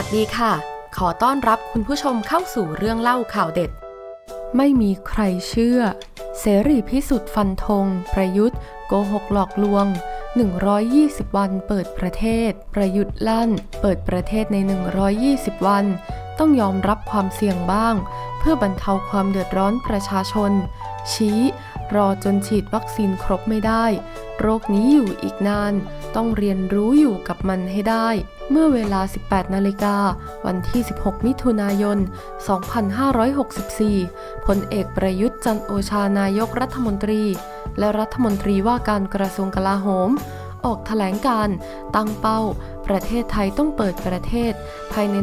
วัสดีค่ะ ขอต้อนรับคุณผู้ชมเข้าสู่เรื่องเล่าข่าวเด็ด ไม่มีใครเชื่อ เสรีพิสุทธิ์ฟันธง ประยุทธ์ โกหกหลอกลวง 120 วันเปิดประเทศ ประยุทธ์ลั่น เปิดประเทศใน 120 วัน ต้องยอมรับความเสี่ยงบ้าง เพื่อบรรเทาความเดือดร้อนประชาชน ชี้ รอจนฉีดวัคซีนครบไม่ได้ โรคนี้อยู่อีกนาน ต้องเรียนรู้อยู่กับมันให้ได้ เมื่อเวลา 18 นาฬิกา วันที่ 16 มิถุนายน 2564 พลเอกประยุทธ์จันโอชานายกรัฐมนตรี และรัฐมนตรีว่าการกระทรวงกลาโหม ออกแถลงการ์ตั้งเป้า ประเทศไทยต้องเปิดประเทศ ภายใน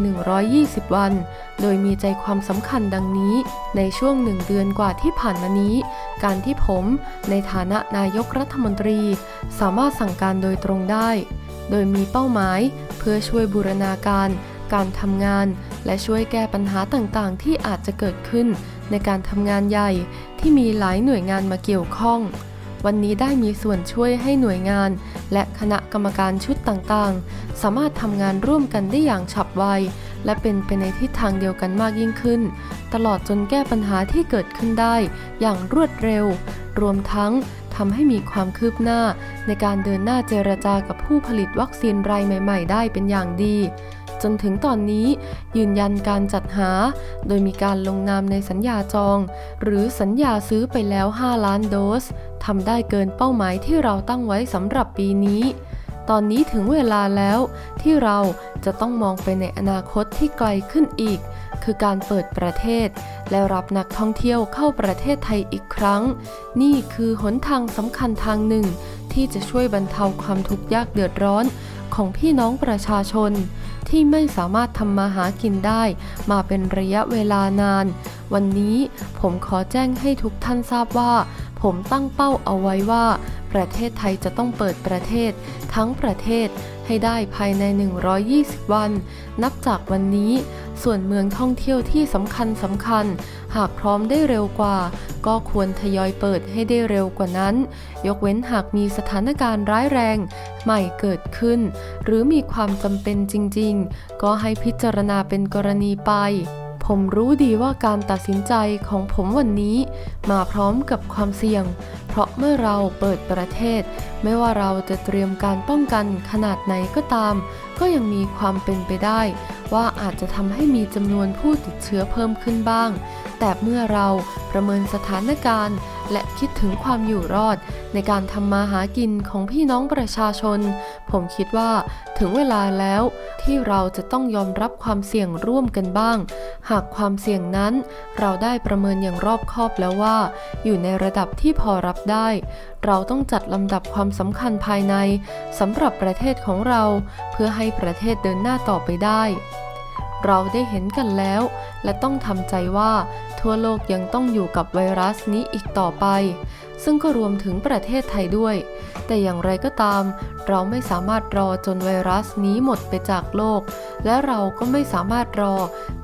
120 วัน โดยมีใจความสำคัญดังนี้ ในช่วงหนึ่งเดือนกว่าที่ผ่านมานี้ การที่ผมในฐานะนายกรัฐมนตรี สามารถสั่งการโดยตรงได้ โดยมีเป้าหมาย เพื่อช่วยบูรณาการ การทำงาน และช่วยแก้ปัญหาต่างๆ ที่อาจจะเกิดขึ้น ในการทำงานใหญ่ที่มีหลายหน่วยงานมาเกี่ยวข้องวันนี้ได้มีส่วนช่วยให้หน่วยงาน และคณะกรรมการชุดต่างๆ สามารถทำงานร่วมกันได้อย่างฉับไว และเป็นไปในทิศทางเดียวกันมากยิ่งขึ้น ตลอดจนแก้ปัญหาที่เกิดขึ้นได้อย่างรวดเร็ว รวมทั้งทำให้มีความคืบหน้า ในการเดินหน้าเจรจากับผู้ผลิตวัคซีนรายใหม่ ๆ ได้เป็นอย่างดี จนถึงตอนนี้ยืนยันการจัดหา โดยมีการลงนามในสัญญาจอง หรือสัญญาซื้อไปแล้ว 5 ล้านโดสทำได้เกินเป้าหมายที่เราตั้งไว้สำหรับปีนี้ ตอนนี้ถึงเวลาแล้วที่เราจะต้องมองไปในอนาคตที่ไกลขึ้นอีก คือการเปิดประเทศ และรับนักท่องเที่ยวเข้าประเทศไทยอีกครั้ง นี่คือหนทางสำคัญทางหนึ่ง ที่จะช่วยบรรเทาความทุกข์ยากเดือดร้อนของพี่น้องประชาชน ที่ไม่สามารถทำมาหากินได้ มาเป็นระยะเวลานาน วันนี้ผมขอแจ้งให้ทุกท่านทราบว่า ผมตั้งเป้าเอาไว้ว่า ประเทศไทยจะต้องเปิดประเทศ ทั้งประเทศให้ได้ภายใน 120 วัน นับจากวันนี้ ส่วนเมืองท่องเที่ยวที่สำคัญสำคัญ หากพร้อมได้เร็วกว่า ก็ควรทยอยเปิดให้ได้เร็วกว่านั้น ยกเว้นหากมีสถานการณ์ร้ายแรง ใหม่เกิดขึ้น หรือมีความจำเป็นจริง ๆ ก็ให้พิจารณาเป็นกรณีไป ผมรู้ดีว่าการตัดสินใจของผมวันนี้มาพร้อมกับความเสี่ยง เพราะเมื่อเราเปิดประเทศ ไม่ว่าเราจะเตรียมการป้องกันขนาดไหนก็ตาม ก็ยังมีความเป็นไปได้ ว่าอาจจะทำให้มีจำนวนผู้ติดเชื้อเพิ่มขึ้นบ้าง แต่เมื่อเราประเมินสถานการณ์ และคิดถึงความอยู่รอด ในการทำมาหากินของพี่น้องประชาชน ผมคิดว่าถึงเวลาแล้วที่เราจะต้องยอมรับความเสี่ยงร่วมกันบ้าง หากความเสี่ยงนั้น เราได้ประเมินอย่างรอบคอบแล้วว่า อยู่ในระดับที่พอรับได้ เราต้องจัดลำดับความสำคัญภายในสำหรับประเทศของเรา เพื่อให้ประเทศเดินหน้าต่อไปได้ เราได้เห็นกันแล้ว และต้องทำใจว่าทั่วโลกยังต้องอยู่กับไวรัสนี้อีกต่อไป ซึ่งก็รวมถึงประเทศไทยด้วย แต่อย่างไรก็ตาม เราไม่สามารถรอจนไวรัสนี้หมดไปจากโลก และเราก็ไม่สามารถรอ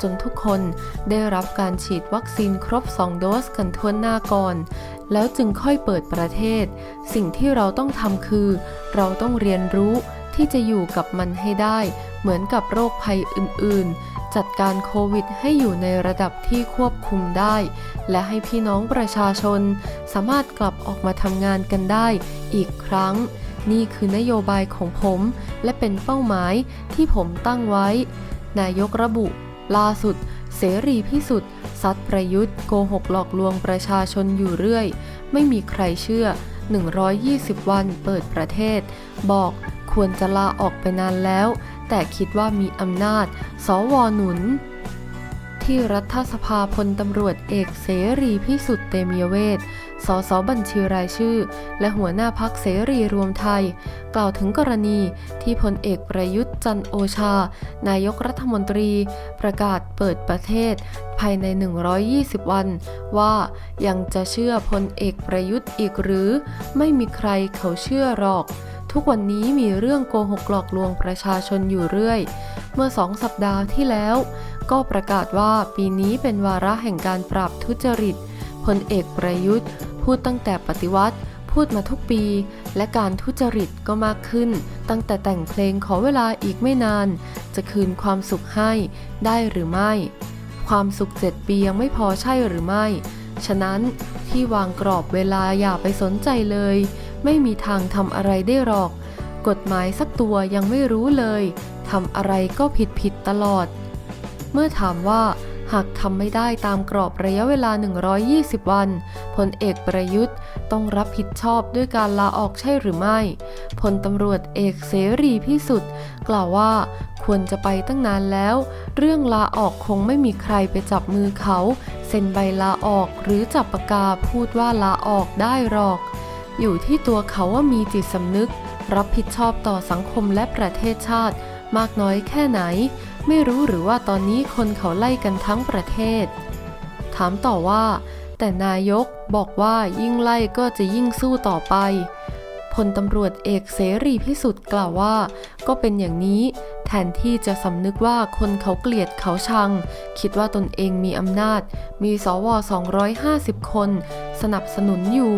จนทุกคนได้รับการฉีดวัคซีนครบ 2 โดสกันทั่วหน้าก่อน แล้วจึงค่อยเปิดประเทศ สิ่งที่เราต้องทำคือ เราต้องเรียนรู้ที่จะอยู่กับมันให้ได้ เหมือนกับโรคภัยอื่น ๆ จัดการโควิดให้อยู่ในระดับที่ควบคุมได้ และให้พี่น้องประชาชน สามารถกลับออกมาทำงานกันได้อีกครั้ง นี่คือนโยบายของผม และเป็นเป้าหมายที่ผมตั้งไว้ นายกระบุ ล่าสุด เสรีพิสุทธิ์ซัดประยุทธ์โกหกหลอกลวงประชาชนอยู่เรื่อย ไม่มีใครเชื่อ 120 วันเปิดประเทศ บอกควรจะลาออกไปนานแล้ว แต่คิดว่ามีอำนาจ สวหนุน ที่รัฐสภาพลตำรวจเอกเสรีพิสุทธิ์เตมียเวทสสบัญชีรายชื่อ และหัวหน้าพักเสรีรวมไทย กล่าวถึงกรณีที่พลเอกประยุทธ์จันโอชา นายกรัฐมนตรี ประกาศเปิดประเทศ ภายใน 120 วัน ว่ายังจะเชื่อพลเอกประยุทธ์อีกหรือ ไม่มีใครเขาเชื่อหรอก ทุกวันนี้มีเรื่องโกหกหลอกลวงประชาชนอยู่เรื่อย เมื่อสองสัปดาห์ที่แล้ว ก็ประกาศว่าปีนี้เป็นวาระแห่งการปราบทุจริตพลเอกประยุทธ์ พูดตั้งแต่ปฏิวัติ พูดมาทุกปี และการทุจริตก็มากขึ้น ตั้งแต่แต่งเพลงขอเวลาอีกไม่นาน จะคืนความสุขให้ได้หรือไม่ ความสุขเจ็ดปียังไม่พอใช่หรือไม่ ฉะนั้นที่วางกรอบเวลาอย่าไปสนใจเลย ไม่มีทางทำอะไรได้หรอก กฎหมายสักตัวยังไม่รู้เลยทำอะไรก็ผิดผิดๆตลอด เมื่อถามว่าหากทำไม่ได้ตามกรอบระยะเวลา 120 วัน พลเอกประยุทธ์ต้องรับผิดชอบด้วยการลาออกใช่หรือไม่ พลตำรวจเอกเสรีพิสุทธิ์กล่าวว่าควรจะไปตั้งนานแล้ว เรื่องลาออกคงไม่มีใครไปจับมือเขา เซ็นใบลาออกหรือจับปากกาพูดว่าลาออกได้หรอก อยู่ที่ตัวเขาว่ามีจิตสำนึก รับผิดชอบต่อสังคมและประเทศชาติ มากน้อยแค่ไหน ไม่รู้หรือว่าตอนนี้คนเขาไล่กันทั้งประเทศ ถามต่อว่า แต่นายกบอกว่ายิ่งไล่ก็จะยิ่งสู้ต่อไปพลตำรวจเอกเสรีพิสุทธิ์กล่าวว่า ก็เป็นอย่างนี้แทนที่จะสำนึกว่าคนเขาเกลียดเขาชัง คิดว่าตนเองมีอำนาจ มีสว 250 คน สนับสนุนอยู่